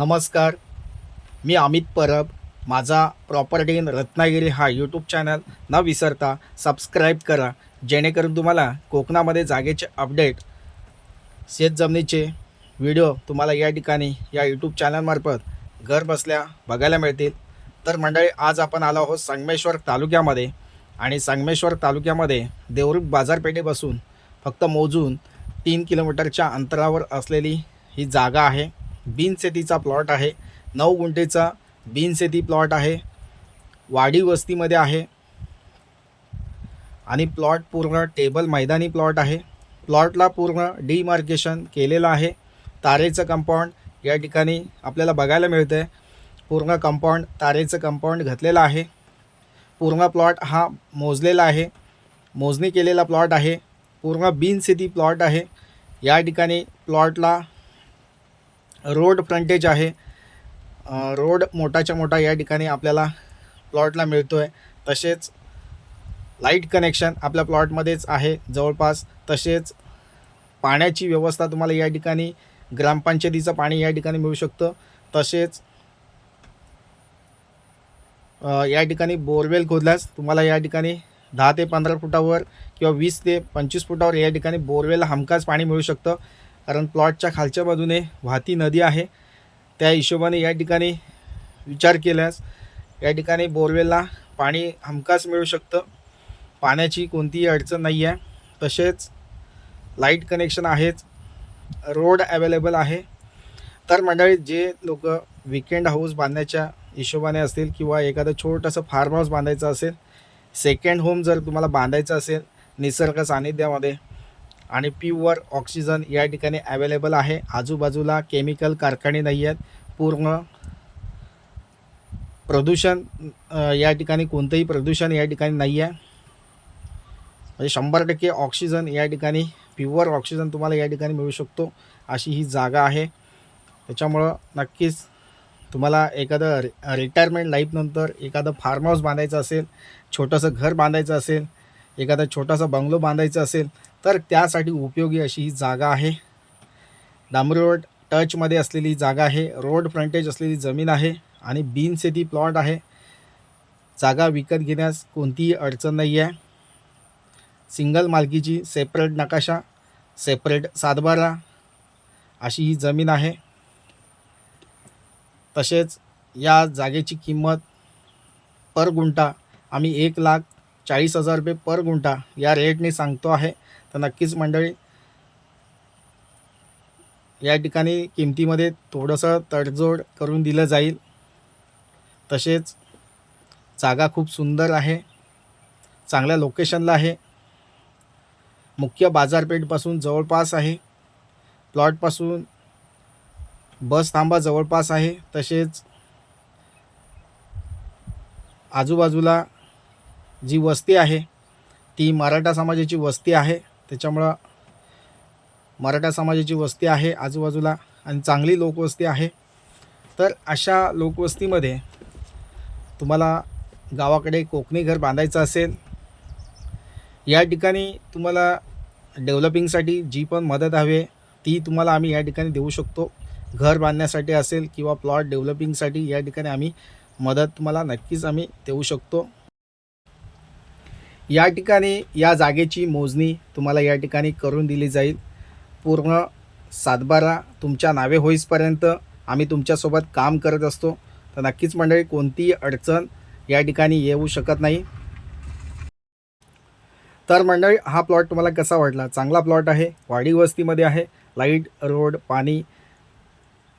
नमस्कार. मी अमित परब. माझा property in Ratnagiri हा यूट्यूब चॅनल न विसरता सबस्क्राईब करा. जेणेकरून तुम्हाला कोकणामध्ये जागेचे अपडेट शेतजमिनीचे व्हिडिओ तुम्हाला या ठिकाणी या यूट्यूब चॅनलमार्फत घर बसल्या बघायला मिळतील. तर मंडळी आज आपण आलो आहोत संगमेश्वर तालुक्यामध्ये. आणि संगमेश्वर तालुक्यामध्ये देवरुख बाजारपेठेपासून फक्त मोजून तीन किलोमीटरच्या अंतरावर असलेली ही जागा आहे. बिनशेतीचा प्लॉट आहे. नऊ गुंठेचा बिनशेती प्लॉट आहे. वाडी वस्तीमध्ये आहे. आणि प्लॉट पूर्ण टेबल मैदानी प्लॉट आहे. प्लॉटला पूर्ण डिमार्केशन केलेलं आहे. तारेचं कंपाऊंड या ठिकाणी आपल्याला बघायला मिळतं आहे पूर्ण कंपाऊंड तारेचं कंपाऊंड घातलेलं आहे. पूर्ण प्लॉट हा मोजलेला आहे. मोजणी केलेला प्लॉट आहे. पूर्ण बिनशेती प्लॉट आहे. या ठिकाणी प्लॉटला रोड फ्रंटेज आहे. रोड मोठाच्या मोठा या ठिकाणी आपल्याला प्लॉटला मिळतो आहे तसेच लाइट कनेक्शन आपल्या प्लॉटमध्येच आहे. जवळपास तसेच पाण्याची व्यवस्था तुम्हाला या ठिकाणी ग्रामपंचायतीचं पाणी या ठिकाणी मिळू शकतं. तसेच या ठिकाणी बोरवेल खोदल्यास तुम्हाला या ठिकाणी दहा ते पंधरा फुटावर किंवा वीस ते पंचवीस फुटावर या ठिकाणी बोरवेलला हमखास पाणी मिळू शकतं. कारण प्लॉटच्या खालच्या बाजूने वाहती नदी आहे. त्या हिशोबाने या ठिकाणी विचार केल्यास या ठिकाणी बोरवेलला पाणी हमखास मिळू शकतं. पाण्याची कोणतीही अडचण नाही आहे तसेच लाइट कनेक्शन आहेच रोड अवेलेबल आहे. तर मंडळी जे लोक विकेंड हाऊस बांधण्याच्या हिशोबाने असतील किंवा एखादं छोटंसं फार्म हाऊस बांधायचं असेल सेकंड होम जर तुम्हाला बांधायचं असेल निसर्ग सानिध्यामध्ये आणि प्युअर ऑक्सिजन या ठिकाणी अवेलेबल आहे. आजूबाजूला केमिकल कारखाने नाही आहेत. पूर्ण प्रदूषण या ठिकाणी कोणतंही प्रदूषण या ठिकाणी नाही आहे. म्हणजे शंभर टक्के ऑक्सिजन या ठिकाणी प्युअर ऑक्सिजन तुम्हाला या ठिकाणी मिळू शकतो अशी ही जागा आहे. त्याच्यामुळं नक्कीच तुम्हाला एखादं रि रिटायरमेंट लाईफनंतर एखादं फार्म हाऊस बांधायचं असेल छोटंसं घर बांधायचं असेल एखादा छोटासा बंगलो बांधायचा असेल तर त्यासाठी उपयोगी अशी ही जागा आहे. डांबरी रोड टचमध्ये असलेली जागा आहे. रोड फ्रंटेज असलेली जमीन आहे आणि बिनशेती प्लॉट आहे. जागा विकत घेण्यास कोणतीही अडचण नाही आहे सिंगल मालकीची सेपरेट नकाशा सेपरेट सातबारा अशी ही जमीन आहे. तसेच या जागेची किंमत पर गुंठा आम्ही एक लाख चाळीस हजार रुपये पर गुंठा या रेटने सांगतो आहे. तर नक्कीच मंडळी या ठिकाणी किमतीमध्ये थोडंसं तडजोड करून दिलं जाईल. तसेच जागा खूप सुंदर आहे. चांगल्या लोकेशनला आहे. मुख्य बाजारपेठपासून जवळपास आहे. प्लॉटपासून बस थांबा जवळपास आहे. तसेच आजूबाजूला जी वस्ती आहे ती मराठा समाजाची वस्ती आहे. त्याच्यामुळं मराठा समाजाची वस्ती आहे आजूबाजूला आणि चांगली लोकवस्ती आहे. तर अशा लोकवस्तीमध्ये तुम्हाला गावाकडे कोकणी घर बांधायचं असेल या ठिकाणी तुम्हाला डेव्हलपिंगसाठी जी पण मदत हवी ती तुम्हाला आम्ही या ठिकाणी देऊ शकतो. घर बांधण्यासाठी असेल किंवा प्लॉट डेव्हलपिंगसाठी या ठिकाणी आम्ही मदत तुम्हाला नक्कीच आम्ही देऊ शकतो. या ठिकाणी या जागेची मोजणी तुम्हाला या ठिकाणी करून दिली जाईल. पूर्ण सातबारा तुमच्या नावे होईसपर्यंत आम्ही तुमच्यासोबत काम करत असतो. तर नक्कीच मंडळी कोणतीही अडचण या ठिकाणी येऊ शकत नाही. तर मंडळी हा प्लॉट तुम्हाला कसा वाटला? चांगला प्लॉट आहे वाडी वस्तीमध्ये आहे लाइट रोड पाणी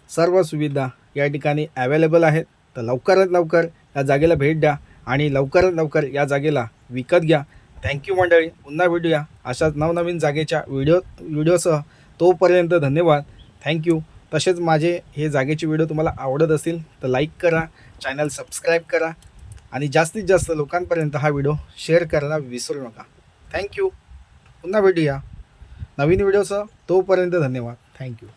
सर्व सुविधा या ठिकाणी अवेलेबल आहेत. तर लवकरात लवकर या जागेला भेट द्या. आणि लवकरात लवकर या जागेला विकत घ्या. थँक्यू मंडळी. पुन्हा भेटूया अशाच नवनवीन जागेच्या व्हिडिओ व्हिडिओसह तोपर्यंत धन्यवाद. थँक्यू तसेच माझे हे जागेचे व्हिडिओ तुम्हाला आवडत असतील तर लाईक करा. चॅनल सबस्क्राईब करा. आणि जास्तीत जास्त लोकांपर्यंत हा व्हिडिओ शेअर करायला विसरू नका. थँक्यू पुन्हा भेटूया. नवीन व्हिडिओसह तोपर्यंत धन्यवाद. थँक्यू